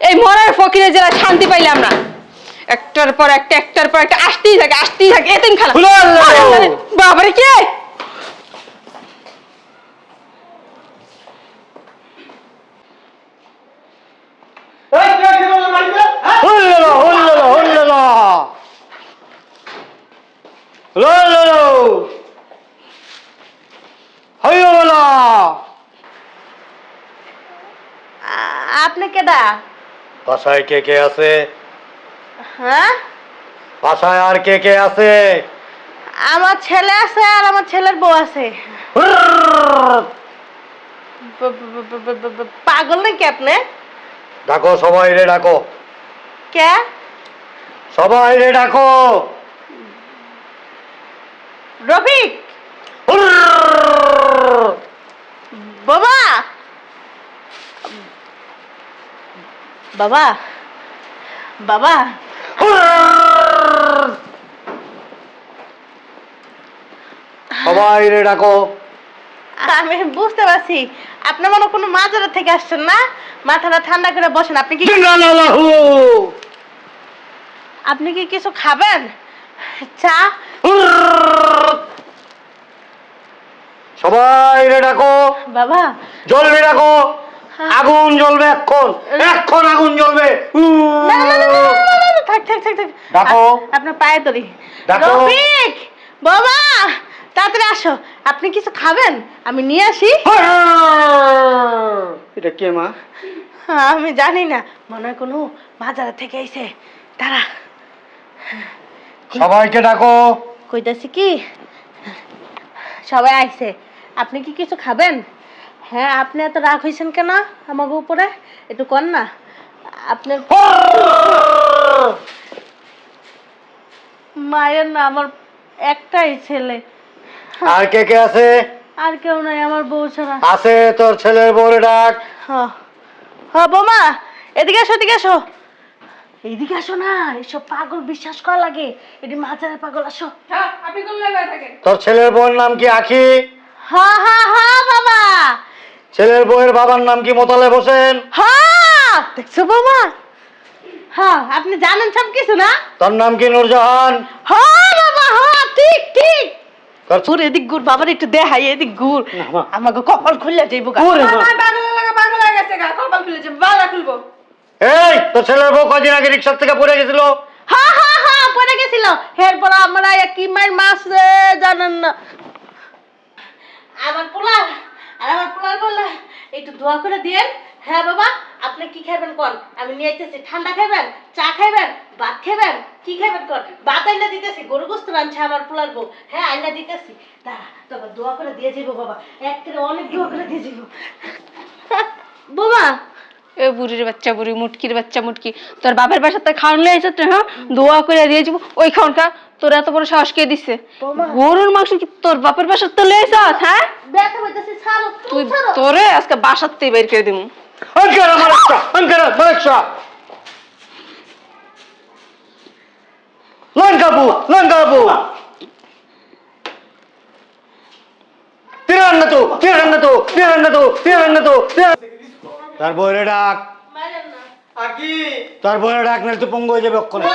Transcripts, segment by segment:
এই মরার ফকিরে জেলা শান্তি পাইলাম না একটার পর একটা একটার পর একটা আসতেই থাকে আসতেই থাকে। এতিম খালা! বাবারে কে? আপনি কেডা বাসায় কে কে আছে? হ্যাঁ? বাসায় আর কে কে আছে? আমার ছেলে আছে আর আমার ছেলের বউ আছে। পাগল নাকি আপনি? ডাকো সবাই রে ডাকো। কে? সবাই রে ডাকো। রফিক হুরর। বাবা বাবা বাবা। সবাই রে ডাকো। আমি বুঝতে পারছি। আপনি মনে কোনো মাজারের থেকে আসছেন না মাথাটা ঠান্ডা করে বসেন। আপনি কি। আপনি কি কিছু খাবেন? চা। সবাই রে ডাকো। বাবা। জ্বলবে ডাকো। হ্যাঁ। আগুন জ্বলবে এখন এখন আগুন জ্বলবে। থাক থাক থাক থাক। ডাকো। আপনার পায়ে তরি ডাকো। রফিক বাবা তাড়াতাড়ি আসো। আপনি কিছু খাবেন? আমি নিয়ে আসি। এটা কে মা? আমি জানি না। মনে হয় কোনো বাজার থেকে আইছে। তারা সবাইকে ডাকো। কইতাছি কি? সবাই আইছে। আপনি কি কিছু খাবেন? হ্যাঁ আপনি এত রাগ হয়েছেন কেন আমাকে উপরে? একটু কর না। আপনার মায়ের না আমার একটাই ছেলে। আর কে কে আছে? আর কেউ নাই আমার বউ ছাড়া। আছে তোর ছেলের বউরে ডাক। হ্যাঁ হ্যাঁ বৌমা এদিকে আসো এদিকে আসো এইদিকে আসো না এসব পাগল বিশ্বাস করা লাগে। এটি মাজারের পাগল আসো। হ্যাঁ, তোর ছেলের বউয়ের নাম কি আখি? হ্যাঁ হ্যাঁ হ্যাঁ বাবা। ছেলের বউয়ের বাবার নাম কি মোতালে হোসেন? হ্যাঁ দেখছ বৌমা? হ্যাঁ আপনি জানেন সব কিছু না? তোর নাম কি নূরজাহান? হ্যাঁ বাবা হ্যাঁ ঠিক ঠিক। তোর এদিক ঘুর বাবার একটু দেখাই এদিক ঘুর। আমাকে কপাল খুললে যাইব গা। পাগল লাগা পাগল হয়ে গেছে গা কপাল খুলেছে বালা খুলবো। এই তোর ছেলের বউ কদিন আগে রিক্সার থেকে পড়ে গেছিল? হ্যাঁ হ্যাঁ হ্যাঁ পড়ে গেছিল। এরপর আমরা কি মার মাছ জানেন না। আমার পোলার আর আমার পোলার বললে, একটু দোয়া করে দিয়েন। হ্যাঁ বাবা, আপনি কি খাবেন কোন? আমি নিয়ে আইতেছি। ঠান্ডা খাবেন চা খাবেন ভাত খাবেন কি খাবেন কোন? ভাত আইনা দিতেছি। গরু গোস্ত রাঁধছে আমার পোলার বউ। হ্যাঁ আইনা দিতেছি। দাঁড়া তবে দোয়া করে দিয়ে যাব বাবা। এক করে অনেক দোয়া করে দিয়ে যাব বোমা এ বুড়ির বাচ্চা বুড়ি মুটকির বাচ্চা মুটকি। তোর বাপের বাসা তো খাওয়ান লয়ে আসত হ্যাঁ? দোয়া করে দিয়ে যাব। ওই খাওয়ানটা তোর এত বড় সাহস কে দিছে? গরুর মাংস কি তোর বাপের বাসার তো লেস হ্যাঁ? তুই তোরে আজকে বাসাতেই বের করে দিমু। অনকার আমার তিরান্ন তো তিরান্ন তো তিরান্ন তো తిరగన్నతో తిరగన్నతో తిరగన్నతో তার বইরে ডাক। তার বইরে ডাক নাহলে তো পঙ্গু হয়ে যাবে অক্ষণে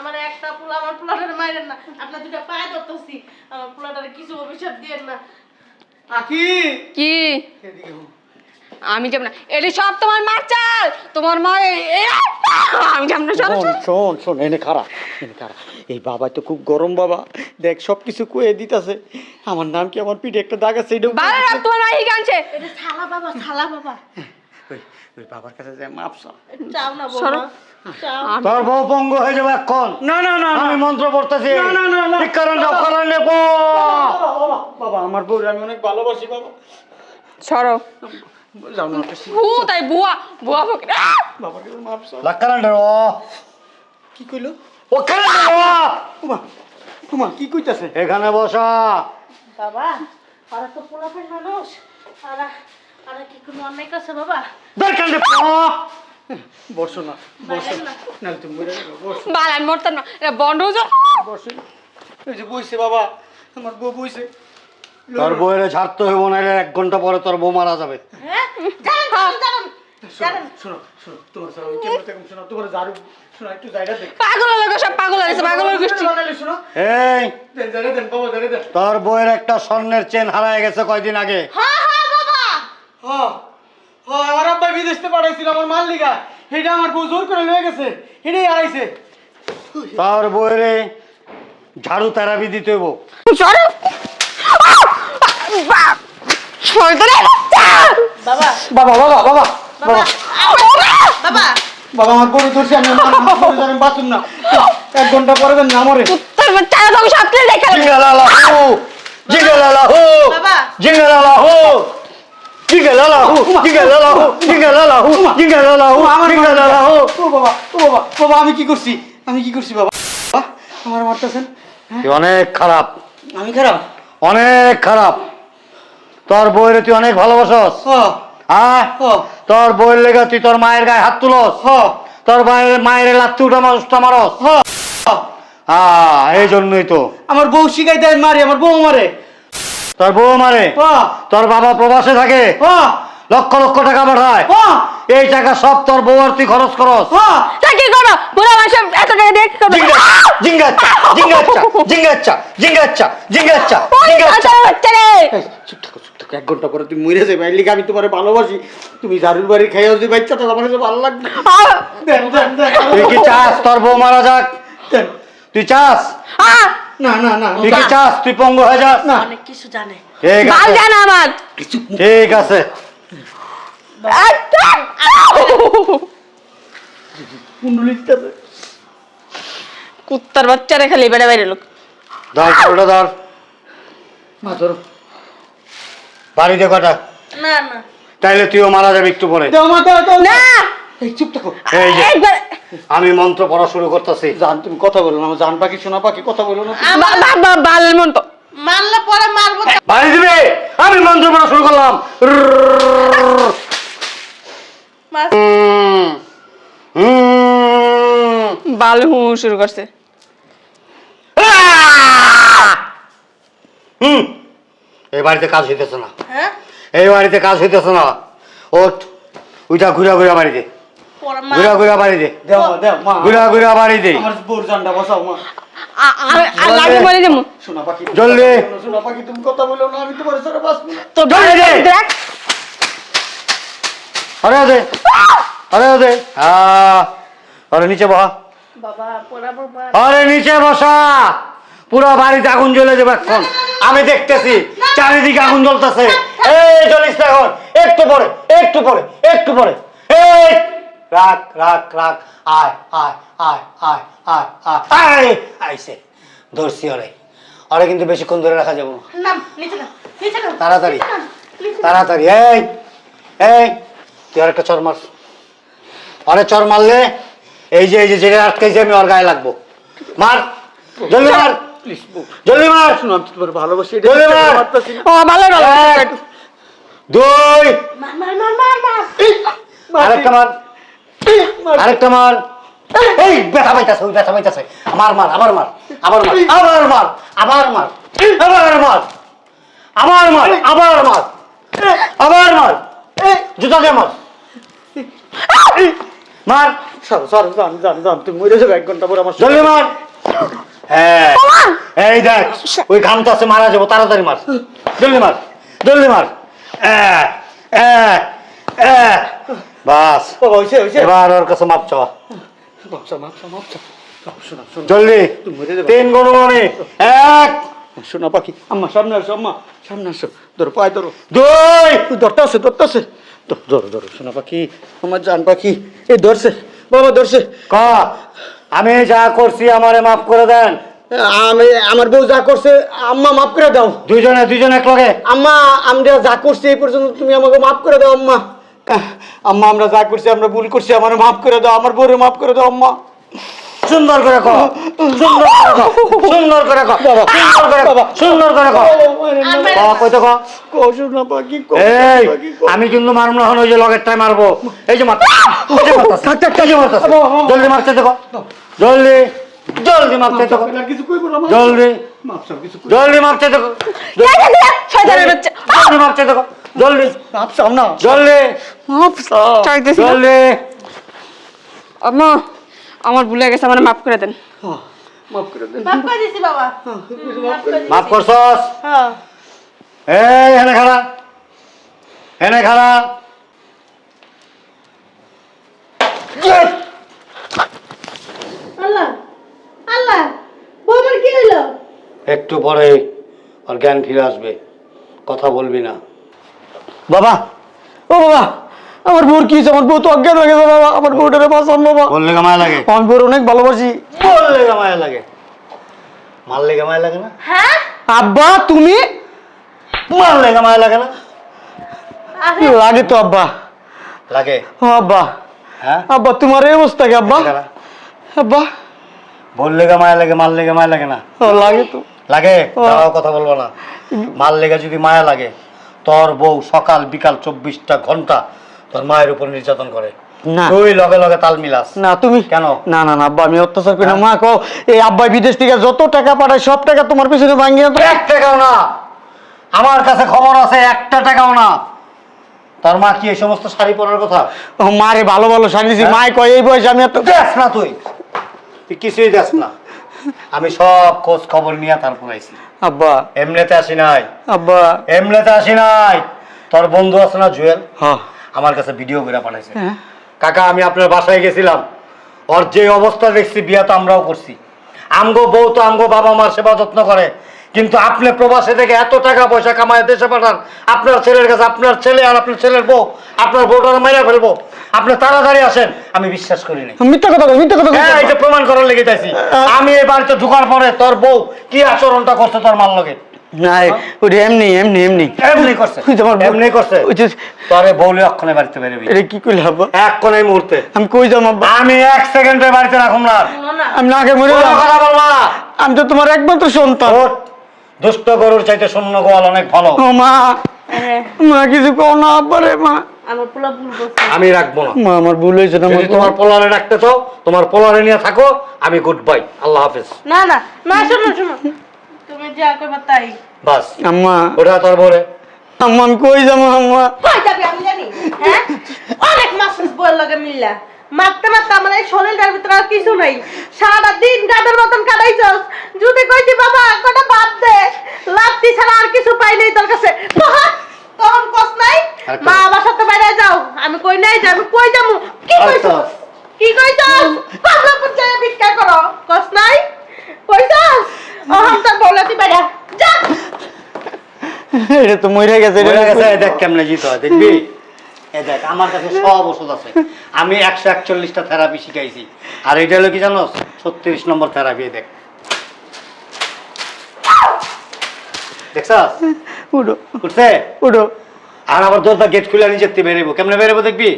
আমার একটা পোলা আমার পোলাটারে মারেন না। আপনার দুটা পায়ে ধরতেছি। আমার পোলাটারে কিছু অভিশাপ দিয়েন না। কি? আমি যাব না। এটা সব তোমার মার চাল। তোমার মা আমি যাব না শোন শোন শোন এনে খারাপ এনে খারাপ এই বাবা তো খুব গরম বাবা। দেখ সব কিছু কয়ে দিতেছে। আমার নাম কি আমার পিঠে একটা দাগ আছে? তোমার মাই গানছে এটা বাবা ছালা বাবা। ওই বাবার কাছে যায় মাপসা চাও না সরো। তোর বউ পঙ্গু হয়ে যাবে এখন। না না না আমি মন্ত্র পড়তেছি। না, না, না, না। কারণ বাবা। আমার বউরে আমি অনেক ভালোবাসি বাবা। সরো। যাও না একটা তাই বুয়া বুয়া ফকির আহ! মাপ চাও। লাকারান ও। কি কইলো? ও কারণ উমা উমা কি কইতাছে? এখানে বসা। বাবা তো পোলাপের মানুষ ওরা কি কোনো অন্যায় করছে বাবা? দরকার নেই বসো না বসো। না। না তুমি মরে যাবে বসো। বালান মরতাম না এটা বন্ধ হয়ে যাও। বসো। এই যে বইছে বাবা আমার বউ বইছে। তোর বউয়ের ছাড়তে হইব না এক ঘণ্টা পরে তোর বউ মারা যাবে। হ্যাঁ? জানেন জানেন, জানেন জানেন শোনো শোনো তোমার স্যার কেমন দেখুন শোনো তোমার ঝাড়ু শোনো একটু জায়গা দেখ। পাগল লোক সব পাগল হয়েছে পাগল গোষ্ঠী বানালে শোনো। এই। দেন জায়গা দেন বাবা জায়গা দেন। তোর বইয়ের একটা স্বর্ণের চেন হারায় গেছে কয়দিন আগে। হ্যাঁ হ্যাঁ হ্যাঁ হ্যাঁ আমার আব্বা বিদেশতে পাঠাইছিল আমার মাল্লিকা। এটা আমার বউ জোর করে লয়ে গেছে। এটাই হারাইছে। তোর বইয়ের ঝাড়ু তেরাবি দিতে হইব। বাচ্চা! বাবা। বাবা বাবা বাবা। বাবা। বাবা। বাবা। আমার গরু ধরছে আমি ধরে বাঁচুন না। এক ঘণ্টা পরে দেন না মরে। তোর বাচ্চা তোকে সব কিছু দেখে জিঙ্গালালা হু জিঙ্গালালা হু বাবা। জিঙ্গালালা হু জিঙ্গালালা হু জিঙ্গালালা হু জিঙ্গালালা হু জিঙ্গালালা হু ও বাবা বাবা বাবা আমি কি করছি? আমি কি করছি বাবা? বাবা, আমার মারতেছেন তুই অনেক খারাপ। আমি খারাপ? অনেক খারাপ। তোর বইয়ের তুই অনেক ভালোবাসস। হ। হ্যাঁ তোর বইয়ের লেগে তুই তোর মায়ের গায়ে হাত তুলস। হ। তোর মায়ের মায়ের লাত্তি উঠা মারস উঠা মারস হ। হ্যাঁ এই জন্যই তো। আমার বউ শিখাই দেয় মারে আমার বউ মারে। তোর বউ মারে তোর বাবা প্রবাসে থাকে? লক্ষ লক্ষ টাকা পাঠায়। এই টাকা সব তোর বউ আর তুই খরচ করস। তা কি করো বুড়া মানুষ এত টাকা দিয়ে কি করবে? জিঙ্গাচ্চা জিঙ্গাচ্চা জিঙ্গাচ্চা জিঙ্গাচ্চা জিঙ্গাচ্চা ওই জিঙ্গাচ্চা শয়তানের বাচ্চা রে। এই, চুপ থাকো চুপ থাকো এক ঘণ্টা পরে তুমি মরে যাবে। এর লিগে আমি তোমার ভালোবাসি। তুমি ঝাড়ুর বাড়ি খাইও যে বাচ্চাটা আমার কাছে ভালো লাগবে। তুই কি চাস? তোর বউ মারা যাক। তুই চাস! না না না। কি চাস তুই পঙ্গু হয়ে যাস না। অনেক কিছু জানে। ঠিক বাল জানা আমার। ঠিক আছে। আচ্ছা! কুত্তার বাচ্চারা খালি বেড়ে বাইরে লোক। ধর ওটা ধর। মা ধরো। বাড়িতে কটা। না না। তাইলে তুইও মারা যাবি একটু পরে। না এই চুপ থাকো। এই যে একবার আমি মন্ত্র পড়া শুরু করতেছি। জান তুমি কথা বলো না জান পাখি সোনা পাখি কথা বলো না। বালের মন মারলে পরে মারবো। বাড়ি দিবে আমি মন্ত্র পড়া শুরু করলাম। বাল হু শুরু করছে! হুম। এই বাড়িতে কাজ হইতেছে না। হ্যাঁ? এই বাড়িতে কাজ হইতেছে না। ওঠ ঘুরা ঘুরা বাড়িতে। ঘুরা ঘুরা দেও মা। ঘুরা ঘুরা বাড়িতে আমার বোর জানটা বসাও মা। আ- আ- আ- লাগে বলে যাব সোনা পাখি জলদি। সোনা পাখি তুমি কথা বলো না আমি তোমার সাথে বাঁচবো তো জলদি দেখ। আরে দে আরে দে আরে নিচে আরে বসা। পুরো বাড়িতে আগুন জ্বলে যাবে এখন। আমি দেখতেছি চারিদিকে আগুন জ্বলতেছে। এই জ্বলিস না এখন। একটু পরে একটু পরে একটু পরে। এই রাখ রাখ রাখ আয় আয় আয় আয় আয় আয় আয় আইসে ধরছি ওরে। ওরে কিন্তু বেশিক্ষণ ধরে রাখা যাব না। নাম নিচে নাম নিচে নাম তাড়াতাড়ি। তাড়াতাড়ি। এই এই তুই আর একটা চর মার। আরে চর মারলে এই যে এই যে যেটা আটকাইছে আমি ওর গায়ে লাগবো। মার জলদি মার। প্লিজ জলদি মার। শোনো আমি তোমার ভালোবাসি এটা জলদি মার। ও ভালো ভালো। এক, দুই। মার মার মার মার মার। আরেকটা মার। আরেকটা মার। এই ব্যথা পাইতাছে ওই ব্যথা পাইতাছে। আমার মার আবার মার আবার মার আবার মার আবার মার আবার মার আবার মার আবার মার আবার মার জুতা দিয়ে মার। মার। সর সর জান জান জান তুমি মরে যাবে এক ঘণ্টা পরে আমার। জলদি মার। হ্যাঁ এই দেখ ওই ঘামটা আছে মারা যাব তাড়াতাড়ি মার। জলদি মার জলদি মার। আহ, আহ, আহ। বাস। বাবা হইছে হইছে। এবার ওর কাছে মাপ চাওয়া। জলদি। তিন গুণমণি এক। শোনা পাখি। আম্মা সামনে আসো আম্মা। সামনে আসো। ধরো পায়ে ধরো। দুই। ধরতে আছে ধরতে আছে ধরো ধরো শোনা পাখি। আমার জান পাখি। এই ধরছে। বাবা ধরছে। ক? আমি যা করছি আমারে মাফ করে দেন। আমি আমার বউ যা করছে আম্মা মাফ করে দাও। দুইজনে দুইজনে এক লগে আম্মা আমরা যা করছি এই পর্যন্ত তুমি আমাকে মাফ করে দাও আম্মা। আম্মা আমরা যা করছি আমরা ভুল করছি আমার মাফ করে দাও আমার বউরে মাফ করে দাও আম্মা। সুন্দর করে ক সুন্দর করে ক সুন্দর করে ক সুন্দর করে ক সুন্দর করে ক ক কইতে ক কৌশনা পাখি এই আমি কিন্তু মারব না এখন ওই যে লগের টাই মারবো। এই যে মারতা এই যে মারতাছে, এই যে মারতাছে। জলদি মারতে দেখো জলদি জলদি মারতে দেখো কিছু কইব না জলদি। মাফ সব কিছু জলদি মারতে দেখো জলদি মারতে দেখো জলদি। মাপ চাও না। জলদি। চাইতেছি। জলদি। আম্মা আমার ভুলে গেছে আমার মাফ করে দেন। হ্যাঁ, মাফ করে দেন। মাফ করে দিছি বাবা। মাফ করে মাফ। করছস? হ্যাঁ। এই এনে খাড়া। এনে খাড়া। আল্লাহ আল্লাহ কি হইল? একটু পরে ওর জ্ঞান ফিরে আসবে কথা বলবি না। বাবা ও বাবা আমার বউর কি আমার বউ তো অজ্ঞান হয়ে গেছে বাবা। আমার বউটারে বাঁচান বাবা। বললে মায়া লাগে। আমার বউর অনেক ভালোবাসি। বললে মায়া লাগে। মারলে মায়া লাগে না? হ্যাঁ? আব্বা তুমি? মারলে মায়া লাগে না? আরে। লাগে তো আব্বা। লাগে? ও আব্বা। হ্যাঁ? আব্বা তোমার এই অবস্থা কি আব্বা। আব্বা। বললে মায়া লাগে মারলে মায়া লাগে না? ও লাগে তো। লাগে? কথা বলব না। মার লেগে যদি মায়া লাগে তোর বউ সকাল বিকাল চব্বিশটা ঘণ্টা তোর মায়ের উপর নির্যাতন করে। না। তুই লগে লগে তাল মিলাস। না তুমি? কেন? না না না আব্বা আমি অত্যাচার করি না। মা এই আব্বাই বিদেশ থেকে যত টাকা পাঠায় সব টাকা তোমার পিছনে ভাঙিয়ে এক টাকাও না। আমার কাছে খবর আছে একটা টাকাও না। তোর মা কি এই সমস্ত শাড়ি পরার কথা? ও মারে ভালো ভালো সাজিয়েছি হ্যাঁ? মায় কয় এই বয়সে আমি এত দেখ না তুই। তুই কিছুই দেখ না। আমি সব খোঁজ খবর নিয়ে তারপর আইছি। আব্বা। এমনিতে আসি নাই। আব্বা। এমনিতে আসি নাই। তোর বন্ধু আছে না জুয়েল? আমার কাছে ভিডিও করে পাঠাইছে। হ্যাঁ। কাকা আমি আপনার বাসায় গেছিলাম। ওর যে অবস্থা দেখছি বিয়া তো আমরাও করছি। আমগো বউ তো আমগো বাবা মার সেবা যত্ন করে। কিন্তু আপনি প্রবাসে থেকে এত টাকা পয়সা কামায় দেশে পাঠান। আপনার ছেলের কাছে আপনার ছেলে আর আপনার ছেলের বউ আপনার বউটার মাইরা ফেলব। আপনি তাড়াতাড়ি আসেন আমি বিশ্বাস করি নাই। মিথ্যা কথা কই মিথ্যা কথা কই হ্যাঁ, এই যে প্রমাণ করার লেগে চাইছি আমি এই বাড়িতে ঢুকার পরে তোর বউ কি আচরণটা করছে তোর মার লগে? নাই ওটা এমনি এমনি এমনি। এমনি করছে? ওই যে আমার বউ- এমনি করছে? ওই যে তোরে বউলে অক্ষণে বাড়িতে বেরোবি। এটা কি কইলে আব্বা? এক কোণে মুহূর্তে। আমি কই যাম আব্বা? আমি এক সেকেন্ডে বাড়িতে রাখুন না। শোনো না। আমি না আগে মরে কোনো যাম। কথা বলবা না। আমি তো তোমার একমাত্র সন্তান। ওঠ। দুষ্ট গরুর চাইতে শূন্য গোয়াল অনেক ভালো। ও মা। মা কিছু কও না আব্বা রে মা। আমার পোলা ভুল করছে। আমি রাখব না। মা আমার ভুল হয়েছে না যদি তোমার পোলারে রাখতে চাও তোমার পোলারে নিয়ে থাকো আমি গুড বাই আল্লাহ হাফেজ। না না শোনো শোনো। তুমি যা কইবা তাই। বাস। আম্মা। ওটা আম্মা আমি কই যাব আম্মা? কই যাবে আমি জানি। হ্যাঁ? অনেক মাসুস বইয়ের লগে মিল্লা। মারতে মারতে আমার এই শরীরটার ভিতরে আর কিছু নাই। সারা দিন গাদের মতন কাটাইছস যদি কইছি বাবা কটা বাদ দে। লাত্তি ছাড়া আর কিছু পাই নাই তোর কাছে বাবা, তখন কস নাই আর কি? মা আমার সাথে বাইরে যাও আমি কই নাই যে আমি কই যামু কি আর কইছস তো? কি কইছস কমলাপুর যায় ভিক্ষা করো কস নাই কইছস অহম তোর বৌলাতি বাইরে যা এটা তো মরে গেছে এটা গেছে, দেখ কেমনে জিত হয় দেখবি? এই দেখ আমার কাছে সব ওষুধ আছে। আমি একশো একচল্লিশটা থেরাপি শিখাইছি। আর এটা হলো কি জানো ছত্রিশ নম্বর থেরাপি দেখ। দেখছাস? উঠো। উঠছে? উঠো। আর আবার দরজা গেট খুলে থেকে বেরোবো। কেমনে বেরোবো দেখবি?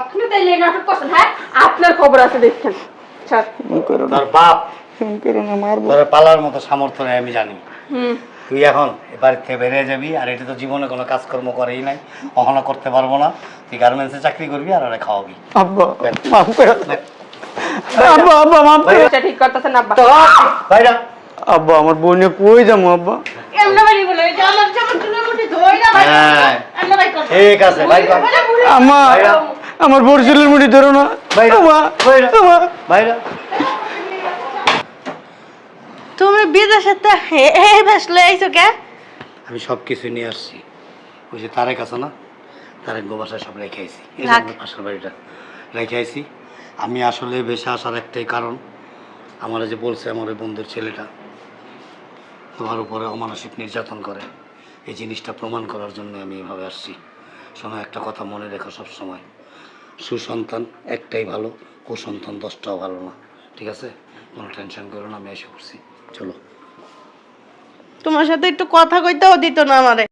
আপনি তাইলে নাটক করছেন হ্যাঁ? আপনার খবর আছে দেখছেন। ছাড়। করো না। বাপ এমন করো না মারবো। পালার মতো সামর্থ্য নেই আমি জানি। হুম। তুই এখন এ বাড়ি থেকে বেরিয়ে যাবি আর এটা তো জীবনে কোনো কাজকর্ম করেই নাই কখনো করতে পারব না। তুই গার্মেন্টসে চাকরি করবি আর ওরা খাওয়াবি। আব্বা মাফ করে আব্বা আব্বা মাফ করে ঠিক করতেছেন আব্বা। ভাইরা। আব্বা আমার বোনে কই যাব আব্বা? এমন বাড়ি বাইরে হ্যাঁ। ঠিক আছে। আমার বরিশালের মুড়ি ধরো না। ভাইরা। ভাইরা। তুমি বিদেশে এই আইছো কে? আমি সব কিছু নিয়ে আসছি। ওই যে তারেক আছে না? তারেক গোবাসায় সব রেখে আইছি। পাশের বাড়িটা রেখে আইছি। আমি আসলে বেশি আসার একটাই কারণ আমার যে বলছে আমার ওই বন্ধুর ছেলেটা তোমার উপরে অমানসিক নির্যাতন করে। এই জিনিসটা প্রমাণ করার জন্য আমি এভাবে আসছি। শোনো একটা কথা মনে রেখো সবসময়। সুসন্তান একটাই ভালো কুসন্তান দশটাও ভালো না। ঠিক আছে? কোনো টেনশন করো না আমি এসে পড়ছি। চলো। তোমার সাথে একটু কথা কইতেও দিত না আমারে।